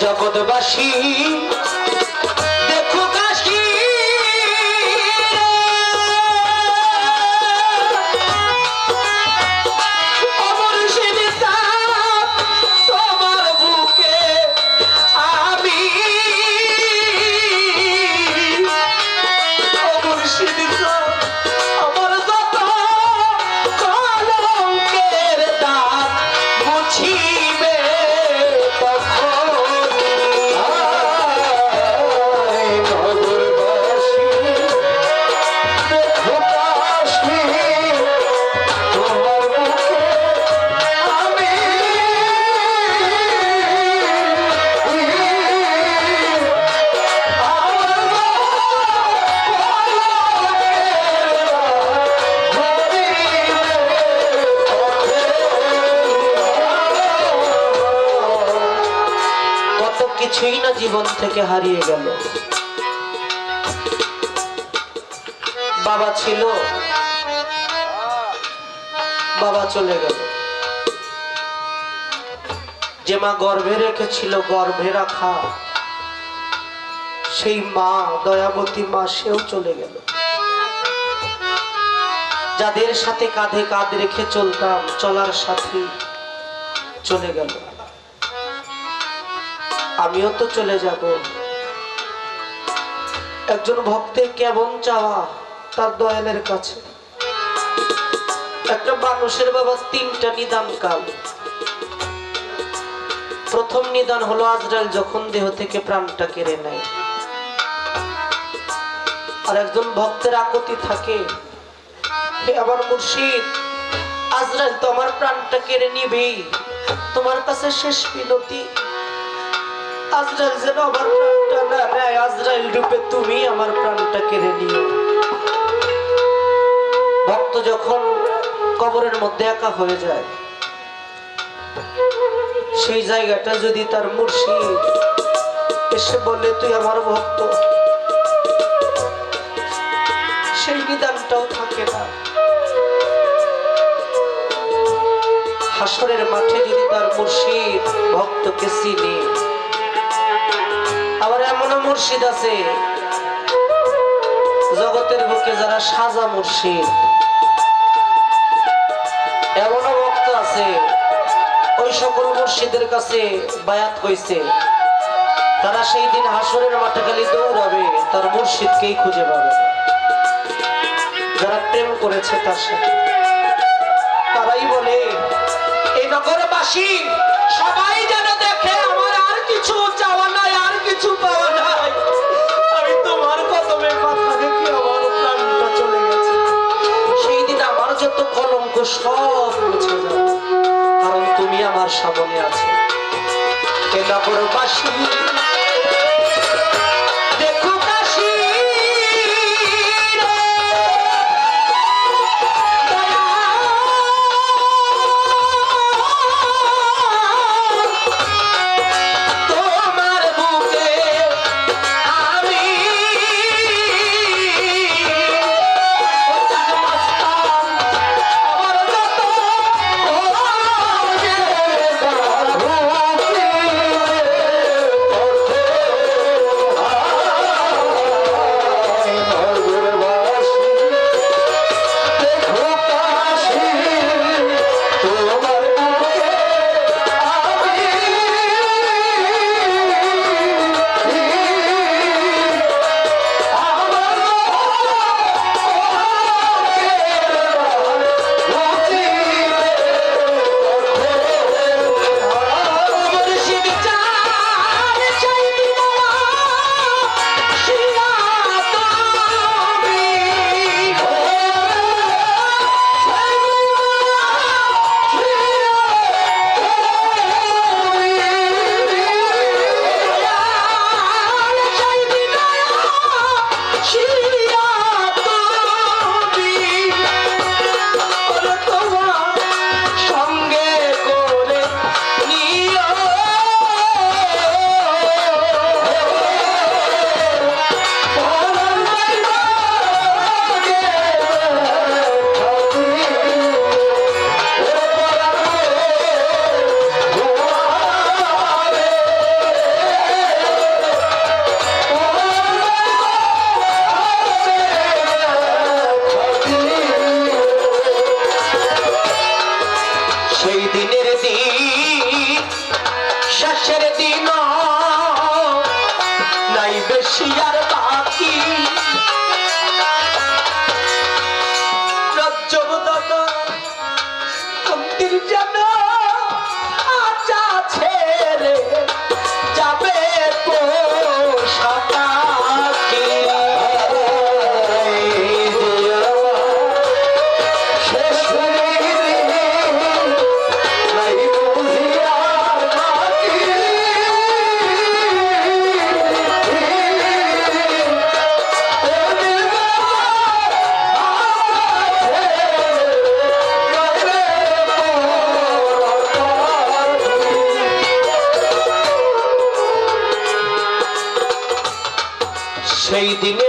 জগৎবাসী। জীবন থেকে হারিয়ে গেল। বাবা ছিল। বাবা চলে গেল। যে মা গর্ভে রেখেছিল, গর্ভে রাখা, সেই মা, দয়াবতী মা, সেও চলে গেল। যাদের সাথে কাঁধে কাঁধ রেখে চলতাম, চলার সাথী চলে গেল। আমিও তো চলে যাব। একজন ভক্তের কেমন চাওয়া তার দয়ালের কাছে। একটা মানুষের বাবা তিনটা নিদান কাল প্রথম নিদান হলো আজরাইল যখন দেহ থেকে প্রাণটা কেড়ে নেয়। আর একজন ভক্তের আকতি থাকে, হে আমার মুর্শিদ, আজরাইল তো আমার প্রাণটা কেড়ে নিবেই তোমার কাছে শেষ মিনতি আজরাইল যেন আমার প্রাণটা না নেয়, আজরাইল রূপে তুমি আমার প্রাণটা কেড়ে নিও। ভক্ত যখন কবরের মধ্যে একা হয়ে যায়, সেই জায়গাটা যদি তার মুর্শিদ এসে বলে, তুই আমার ভক্ত। সেই নিদানটাও থাকে না। হাসরের মাঠে যদি তার মুর্শিদ ভক্তকে চিনে মুর্শিদ আছে। জগতের বুকে যারা সাজা মুর্শিদ, এমনও ভক্ত আছে, ওই সকল মুর্শিদের কাছে বায়াত হয়েছে তারা সেই দিন হাসরের মাঠে খালি দৌড়াবে, তার মুর্শিদকেই খুঁজে পাবে। যারা প্রেম করেছে তার সাথে। তারাই বলে এই নগরবাসী, সবাই যেন দেখে আমার আর কিছু চাওয়া নাই, আর কিছু পাওয়া নাই। সব মুছে যাবে কারণ তুমি আমার সামনে আছো। এ নগরবাসী দেখো শেষের দিন। নাই বেশি আর বাকি। সেই দিনের